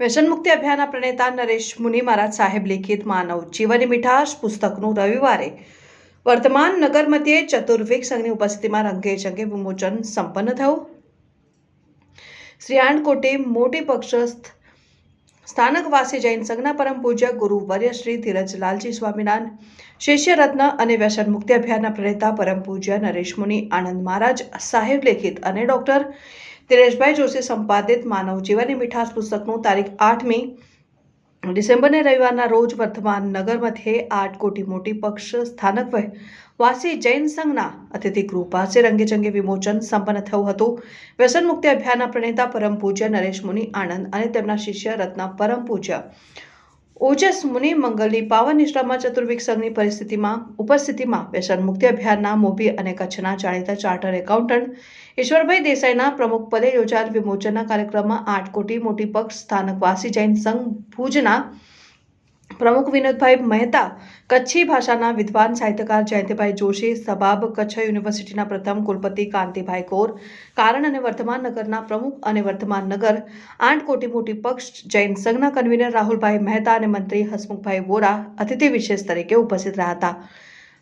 વ્યસનમુક્તિ અભિયાનના પ્રણેતા નરેશ મુનિ મહારાજ સાહેબ લિખિત માનવ જીવન મીઠાશ પુસ્તકનું રવિવારે વર્તમાન નગર મધ્યે ચતુર્વિક સંઘની ઉપસ્થિતિમાં રંગે ચંગે વિમોચન સંપન્ન થયું. શ્રી આણકોટે મોટી પક્ષસ્થ સ્થાનકવાસી જૈન સંઘના પરમ પૂજ્ય ગુરુવર્ય શ્રી ધીરજલાલજી સ્વામિનારાયણ શિષ્ય રત્ન અને વ્યસન મુક્તિ અભિયાનના પ્રણેતા પરમ પૂજ્ય નરેશ મુનિ આનંદ મહારાજ સાહેબ લેખિત અને ડોક્ટર દિનેશભાઈ જોશી સંપાદિત માનવ જીવનની મીઠાસ પુસ્તકનું તારીખ આઠમી ડિસેમ્બરને રવિવારના રોજ વર્ધમાન નગર મધ્યે આઠ કોટી મોટી પક્ષ સ્થાનક વાસી જૈન સંઘના અતિથિ ગૃહ રંગેચંગે વિમોચન સંપન્ન થયું હતું. વ્યસન મુક્તિ અભિયાનના પ્રણેતા પરમ પૂજ્ય નરેશ મુનિ આનંદ અને તેમના શિષ્ય રત્ના પરમ પૂજ્ય ઓજસ મુનિ મંગલની પાવન નિષ્ઠામાં ચતુર્વિક સંઘની પરિસ્થિતિમાં ઉપસ્થિતિમાં વ્યસન મુક્તિ અભિયાનના મોભી અને કચ્છના જાણીતા ચાર્ટર એકાઉન્ટન્ટ ઈશ્વરભાઈ દેસાઈના પ્રમુખ પદે યોજાયેલ વિમોચનના કાર્યક્રમમાં આઠ કોટી મોટી પક્ષ સ્થાનકવાસી જૈન સંઘ ભુજના પ્રમુખ વિનોદભાઈ મહેતા કચ્છી ભાષાના વિદ્વાન સાહિત્યકાર જયંતિભાઈ જોશી, સબાબ કચ્છ યુનિવર્સિટીના પ્રથમ કુલપતિ કાંતિભાઈ કોર, કારણ અને વર્તમાન નગરના પ્રમુખ અને વર્તમાન નગર, આઠ કોટી મોટી પક્ષ, જૈન સંઘના કન્વીનર રાહુલભાઈ મહેતા અને મંત્રી હસમુખભાઈ વોરા અતિથિ વિશેષ તરીકે ઉપસ્થિત રહ્યા હતા.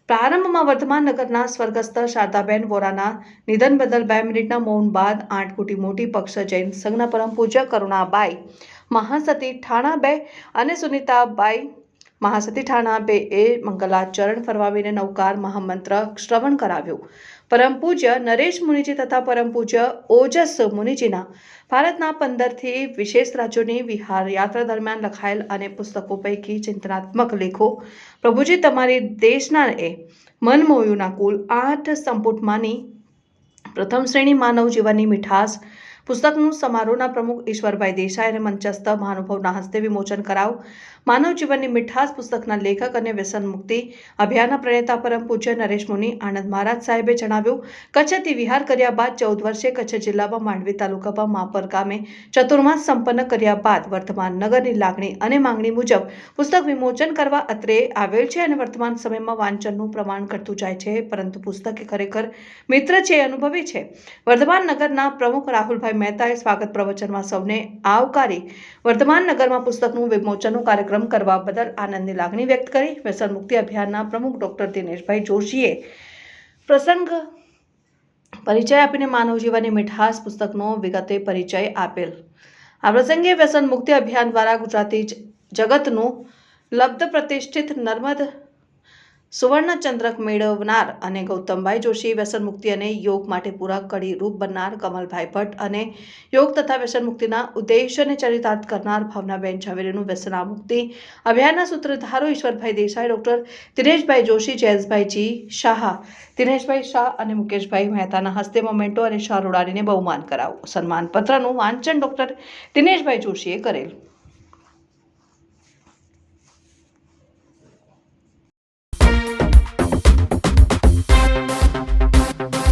પ્રારંભમાં વર્તમાન નગરના સ્વર્ગસ્થ શારદાબેન વોરાના નિધન બદલ બે મિનિટના મૌન બાદ આઠ કોટી મોટી પક્ષ જૈન સંઘના પરમ પૂજ્ય કરુણાબાઈ મહાસતી ઠાણા બે અને સુનિતાબાઈ મહાસતી ઠાણા બે એ મંગલાચરણ ફરવાવીને નવકાર મહામંત્ર શ્રવણ કરાવ્યું. પરમ પૂજ્ય નરેશ મુનિજી તથા પરમ પૂજ્ય ઓજસ મુનિજીના ભારતના પંદરથી વિશેષ રાજ્યોની વિહાર યાત્રા દરમિયાન લખાયેલ અને પુસ્તકો પૈકી ચિંતનાત્મક લેખો. પ્રભુજી, તમારી દેશના એ મન મોયુના કુલ આઠ સંપુટમાંની પ્રથમ શ્રેણી માનવ જીવનની મીઠાસ પુસ્તકનું સમારોહના પ્રમુખ ઈશ્વરભાઈ દેસાઈ અને મંચસ્થ મહાનુભાવના હસ્તે વિમોચન કરાવ. માનવ જીવનની મીઠાસ પુસ્તકના લેખક અને વ્યસન મુક્તિ અભિયાનના પ્રણેતા પરમ પૂજ્ય નરેશ મુનિ આનંદ મહારાજ સાહેબે જણાવ્યું, કચ્છથી વિહાર કર્યા બાદ ચૌદ વર્ષે કચ્છ જિલ્લામાં માંડવી તાલુકામાં માપર ગામે ચતુર્માસ સંપન્ન કર્યા બાદ વર્તમાન નગરની લાગણી અને માંગણી મુજબ પુસ્તક વિમોચન કરવા અત્રે આવેલ છે અને વર્તમાન સમયમાં વાંચનનું પ્રમાણ ઘટતું જાય છે, પરંતુ પુસ્તક ખરેખર મિત્ર છે, અનુભવી છે. વર્તમાન નગરના પ્રમુખ રાહુલભાઈ મહેતાએ સ્વાગત પ્રવચનમાં સૌને આવકારી વર્તમાન નગરમાં પુસ્તકનું વિમોચનનો કાર્યક્રમ કરવા બદલ આનંદની લાગણી વ્યક્ત કરી. વ્યસન મુક્તિ અભિયાનના પ્રમુખ ડોક્ટર દિનેશભાઈ જોશીએ પ્રસંગ પરિચય આપીને માનવ જીવનની મીઠાસ પુસ્તકનો વિગતે પરિચય આપેલ. આ પ્રસંગે વ્યસન મુક્તિ અભિયાન દ્વારા ગુજરાતી જગતનું લબ્ધ પ્રતિષ્ઠિત નર્મદ સુવર્ણચંદ્રક મેળવનાર અને ગૌતમભાઈ જોશી વ્યસન મુક્તિ અને યોગ માટે પૂરા કડી રૂપ બનનાર કમલભાઈ ભટ્ટ અને યોગ તથા વ્યસન મુક્તિના ઉદ્દેશ્યને ચરિતાર્થ કરનાર ભાવનાબેન ઝવેરીનું વ્યસના મુક્તિ અભિયાનના સૂત્રધારો ઈશ્વરભાઈ દેસાઈ, ડોક્ટર દિનેશભાઈ જોશી જયેશભાઈ જી શાહ, દિનેશભાઈ શાહ અને મુકેશભાઈ મહેતાના હસ્તે મોમેન્ટો અને શાહ ઉડાડીને બહુમાન કરાવું. સન્માનપત્રનું વાંચન ડોક્ટર દિનેશભાઈ જોશીએ કરેલ.